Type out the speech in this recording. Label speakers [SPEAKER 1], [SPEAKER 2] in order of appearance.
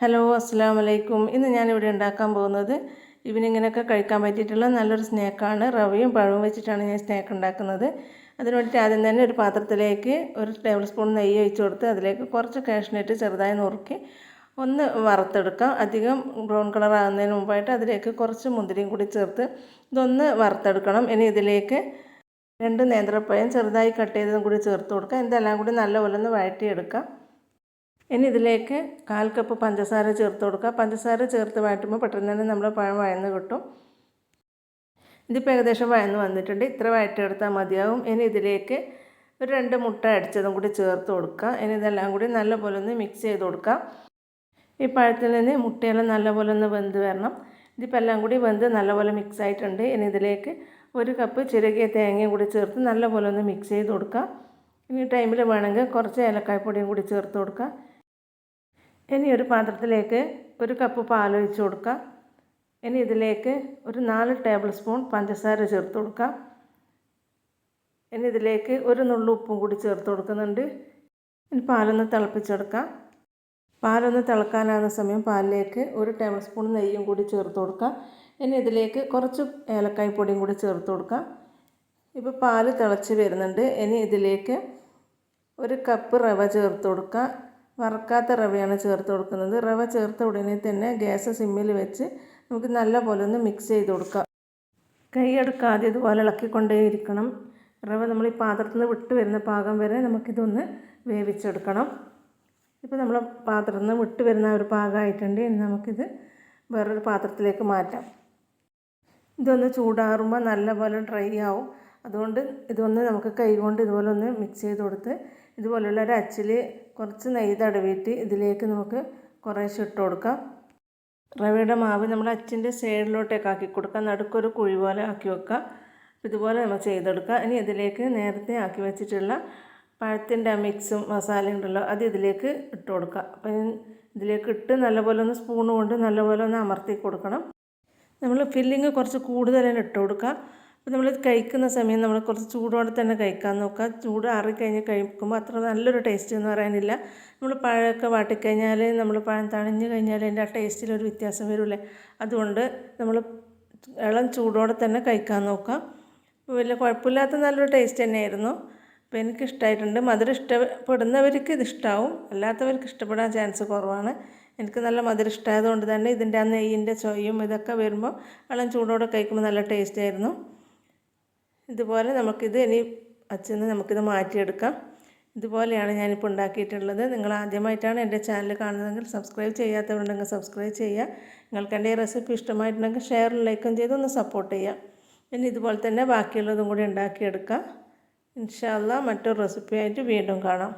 [SPEAKER 1] Hello അസ്സാം വലൈക്കും ഇന്ന് ഞാനിവിടെ ഉണ്ടാക്കാൻ പോകുന്നത് ഇവനിങ്ങനെയൊക്കെ കഴിക്കാൻ പറ്റിയിട്ടുള്ള നല്ലൊരു സ്നാക്കാണ്. റവയും പഴവും വെച്ചിട്ടാണ് ഞാൻ സ്നാക്ക് ഉണ്ടാക്കുന്നത്. അതിന് വേണ്ടിയിട്ട് ആദ്യം തന്നെ ഒരു പാത്രത്തിലേക്ക് ഒരു ടേബിൾ സ്പൂൺ നെയ്യ് ഒഴിച്ച് കൊടുത്ത് അതിലേക്ക് കുറച്ച് കാഷ്നട്ട് ചെറുതായി നുറുക്കി ഒന്ന് വറുത്തെടുക്കാം. അധികം ബ്രൗൺ കളർ ആകുന്നതിന് മുമ്പായിട്ട് അതിലേക്ക് കുറച്ച് മുന്തിരിയും കൂടി ചേർത്ത് ഇതൊന്ന് വറുത്തെടുക്കണം. ഇനി ഇതിലേക്ക് രണ്ട് നേന്ത്രപ്പഴം ചെറുതായി കട്ട് ചെയ്തതും കൂടി ചേർത്ത് കൊടുക്കാം. ഇതെല്ലാം കൂടി നല്ലപോലെ ഒന്ന് വഴറ്റിയെടുക്കാം. ഇനി ഇതിലേക്ക് കാൽ കപ്പ് പഞ്ചസാര ചേർത്ത് കൊടുക്കുക. പഞ്ചസാര ചേർത്ത് വഴറ്റുമ്പോൾ പെട്ടെന്ന് തന്നെ നമ്മൾ പഴം വഴന്ന് കിട്ടും. ഇതിപ്പോൾ ഏകദേശം വഴന്ന് വന്നിട്ടുണ്ട്. ഇത്ര വഴറ്റെടുത്താൽ മതിയാവും. ഇനി ഇതിലേക്ക് ഒരു രണ്ട് മുട്ട അടിച്ചതും കൂടി ചേർത്ത് കൊടുക്കുക. ഇനി ഇതെല്ലാം കൂടി നല്ലപോലെ ഒന്ന് മിക്സ് ചെയ്ത് കൊടുക്കുക. ഈ പഴത്തിൽ നിന്ന് മുട്ടയെല്ലാം നല്ലപോലെ ഒന്ന് വെന്ത് വരണം. ഇതിപ്പോൾ എല്ലാം കൂടി വെന്ത് നല്ലപോലെ മിക്സ് ആയിട്ടുണ്ട്. ഇനി ഇതിലേക്ക് ഒരു കപ്പ് ചിരകിയ തേങ്ങയും കൂടി ചേർത്ത് നല്ലപോലെ ഒന്ന് മിക്സ് ചെയ്ത് കൊടുക്കുക. ഇനി ടൈമിൽ വേണമെങ്കിൽ കുറച്ച് ഏലക്കായ്പൊടിയും കൂടി ചേർത്ത് കൊടുക്കുക. ഇനി ഒരു പാത്രത്തിലേക്ക് ഒരു കപ്പ് പാൽ ഒഴിച്ച് കൊടുക്കാം. ഇനി ഇതിലേക്ക് ഒരു നാല് ടേബിൾ സ്പൂൺ പഞ്ചസാര ചേർത്ത് കൊടുക്കാം. ഇനി ഇതിലേക്ക് ഒരു നുള്ളു ഉപ്പും കൂടി ചേർത്ത് കൊടുക്കുന്നുണ്ട്. ഇനി പാലൊന്ന് തിളപ്പിച്ചെടുക്കാം. പാലൊന്ന് തിളക്കാനാകുന്ന സമയം പാലിലേക്ക് ഒരു ടേബിൾ സ്പൂൺ നെയ്യും കൂടി ചേർത്ത് കൊടുക്കാം. ഇനി ഇതിലേക്ക് കുറച്ച് ഏലക്കായ് പൊടിയും കൂടി ചേർത്ത് കൊടുക്കാം. ഇപ്പോൾ പാൽ തിളച്ച് വരുന്നുണ്ട്. ഇനി ഇതിലേക്ക് ഒരു കപ്പ് റവ ചേർത്ത് കൊടുക്കുക വറക്കാത്ത റവയാണ് ചേർത്ത് കൊടുക്കുന്നത്. റവ ചേർത്ത ഉടനെ തന്നെ ഗ്യാസ് സിമ്മിൽ വെച്ച് നമുക്ക് നല്ല പോലെ ഒന്ന് മിക്സ് ചെയ്ത് കൊടുക്കാം. കൈയെടുക്കാതെ ഇതുപോലെ ഇളക്കിക്കൊണ്ടേയിരിക്കണം റവ നമ്മൾ ഈ പാത്രത്തിൽ നിന്ന് വിട്ട് വരുന്ന പാകം വരെ നമുക്കിതൊന്ന് വേവിച്ചെടുക്കണം. ഇപ്പോൾ നമ്മൾ പാത്രത്തിൽ നിന്ന് വിട്ട് വരുന്ന ഒരു പാകമായിട്ടുണ്ട്. ഇനി നമുക്കിത് വേറൊരു പാത്രത്തിലേക്ക് മാറ്റാം. ഇതൊന്ന് ചൂടാറുമ്പോൾ നല്ലപോലെ ഡ്രൈ ആവും. അതുകൊണ്ട് ഇതൊന്ന് നമുക്ക് കൈ കൊണ്ട് ഇതുപോലെ ഒന്ന് മിക്സ് ചെയ്ത് കൊടുത്ത് ഇതുപോലുള്ള ഒരു അച്ചിൽ കുറച്ച് നെയ്യ് തടവിയിട്ട് ഇതിലേക്ക് നമുക്ക് കുറേശ്ശെ ഇട്ട് കൊടുക്കാം. റവയുടെ മാവ് നമ്മൾ അച്ചിന്റെ സൈഡിലോട്ടേക്ക് ആക്കി കൊടുക്കാം. നടുക്കൊരു കുഴി പോലെ ആക്കി വെക്കാം ഇതുപോലെ നമ്മൾ ചെയ്തെടുക്കുക. ഇനി ഇതിലേക്ക് നേരത്തെ ആക്കി വെച്ചിട്ടുള്ള പഴത്തിന്റെ മിക്സും മസാലയും ഉണ്ടല്ലോ അത് ഇതിലേക്ക് ഇട്ട് കൊടുക്കുക. അപ്പം ഇതിലേക്ക് ഇട്ട് നല്ലപോലെ ഒന്ന് സ്പൂൺ കൊണ്ട് നല്ലപോലെ ഒന്ന് അമർത്തി കൊടുക്കണം. നമ്മൾ ഫില്ലിങ് കുറച്ച് കൂടുതൽ ഇട്ട് കൊടുക്കുക. അപ്പോൾ നമ്മൾ കഴിക്കുന്ന സമയം നമ്മൾ കുറച്ച് ചൂടോടെ തന്നെ കഴിക്കാൻ നോക്കുക. ചൂട് ആറിക്കഴിഞ്ഞ് കഴിക്കുമ്പോൾ അത്ര നല്ലൊരു ടേസ്റ്റ് എന്ന് പറയാനില്ല. നമ്മൾ പഴമൊക്കെ വാട്ടിക്കഴിഞ്ഞാൽ നമ്മൾ പഴം തണിഞ്ഞ് കഴിഞ്ഞാൽ അതിന്റെ ആ ടേസ്റ്റിലൊരു വ്യത്യാസം വരുമല്ലേ അതുകൊണ്ട് നമ്മൾ ഇളം ചൂടോടെ തന്നെ കഴിക്കാൻ നോക്കുക. വലിയ കുഴപ്പമില്ലാത്ത നല്ലൊരു ടേസ്റ്റ് തന്നെയായിരുന്നു. അപ്പോൾ എനിക്ക് ഇഷ്ടമായിട്ടുണ്ട് മധുരം ഇഷ്ടപ്പെടുന്നവർക്ക് ഇത് ഇഷ്ടമാവും അല്ലാത്തവർക്ക് ഇഷ്ടപ്പെടാൻ ചാൻസ് കുറവാണ്. എനിക്ക് നല്ല മധുരം ഇഷ്ടമായതുകൊണ്ട് തന്നെ ഇതിന്റെ ആ നെയ്യിന്റെ ചൊയ്യും ഇതൊക്കെ വരുമ്പോൾ ഇളം ചൂടോടെ കഴിക്കുമ്പോൾ നല്ല ടേസ്റ്റ് ആയിരുന്നു. ഇതുപോലെ നമുക്കിത് ഇനി അച്ഛന്ന് നമുക്കിത് മാറ്റിയെടുക്കാം. ഇതുപോലെയാണ് ഞാനിപ്പോൾ ഉണ്ടാക്കിയിട്ടുള്ളത്. നിങ്ങൾ ആദ്യമായിട്ടാണ് എന്റെ ചാനൽ കാണുന്നതെങ്കിൽ സബ്സ്ക്രൈബ് ചെയ്യാത്തവരുണ്ടെങ്കിൽ സബ്സ്ക്രൈബ് ചെയ്യുക. നിങ്ങൾക്ക് എന്റെ ഈ റെസിപ്പി ഇഷ്ടമായിട്ടുണ്ടെങ്കിൽ ഷെയർ ലൈക്കും ചെയ്ത് ഒന്ന് സപ്പോർട്ട് ചെയ്യുക. പിന്നെ ഇതുപോലെ തന്നെ ബാക്കിയുള്ളതും കൂടി ഉണ്ടാക്കിയെടുക്കാം. ഇൻഷാല്ല മറ്റൊരു റെസിപ്പിയായിട്ട് വീണ്ടും കാണാം.